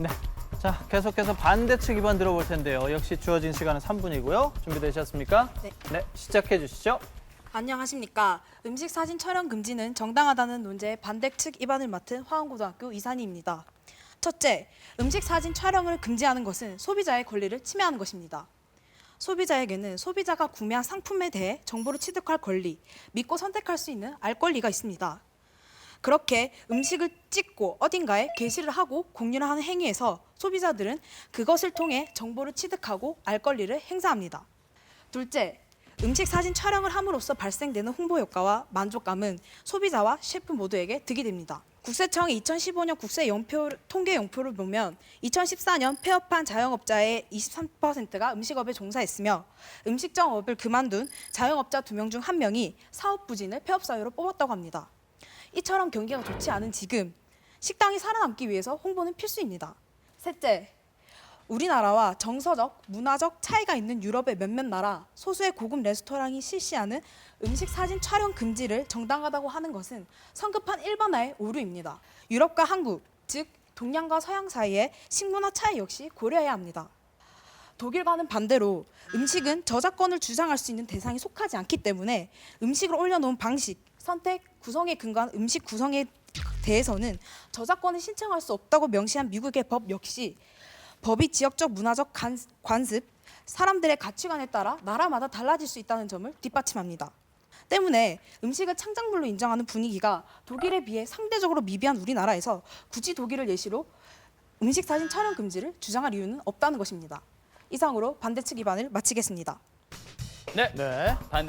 네. 자, 계속해서 반대측 위반 들어볼 텐데요. 역시 주어진 시간은 3분이고요. 준비되셨습니까? 네. 네, 시작해 주시죠. 안녕하십니까. 음식 사진 촬영 금지는 정당하다는 논제의 반대측 입안을 맡은 화원고등학교 이산희입니다. 첫째, 음식 사진 촬영을 금지하는 것은 소비자의 권리를 침해하는 것입니다. 소비자에게는 소비자가 구매한 상품에 대해 정보를 취득할 권리, 믿고 선택할 수 있는 알 권리가 있습니다. 그렇게 음식을 찍고 어딘가에 게시를 하고 공유를 하는 행위에서 소비자들은 그것을 통해 정보를 취득하고 알 권리를 행사합니다. 둘째, 음식 사진 촬영을 함으로써 발생되는 홍보 효과와 만족감은 소비자와 셰프 모두에게 득이 됩니다. 국세청의 2015년 국세 연표 통계 연표를 보면 2014년 폐업한 자영업자의 23%가 음식업에 종사했으며 음식점업을 그만둔 자영업자 두 명 중 한 명이 사업 부진을 폐업 사유로 뽑았다고 합니다. 이처럼 경기가 좋지 않은 지금 식당이 살아남기 위해서 홍보는 필수입니다. 셋째, 우리나라와 정서적, 문화적 차이가 있는 유럽의 몇몇 나라 소수의 고급 레스토랑이 실시하는 음식 사진 촬영 금지를 정당하다고 하는 것은 성급한 일반화의 오류입니다. 유럽과 한국, 즉 동양과 서양 사이의 식문화 차이 역시 고려해야 합니다. 독일과는 반대로 음식은 저작권을 주장할 수 있는 대상이 속하지 않기 때문에 음식을 올려놓은 방식, 선택, 구성에 근거한 음식 구성에 대해서는 저작권을 신청할 수 없다고 명시한 미국의 법 역시 법이 지역적 문화적 간- 관습, 사람들의 가치관에 따라 나라마다 달라질 수 있다는 점을 뒷받침합니다. 때문에 음식을 창작물로 인정하는 분위기가 독일에 비해 상대적으로 미비한 우리나라에서 굳이 독일을 예시로 음식 사진 촬영 금지를 주장할 이유는 없다는 것입니다. 이상으로 반대측 위반을 마치겠습니다. 네. 네. 반대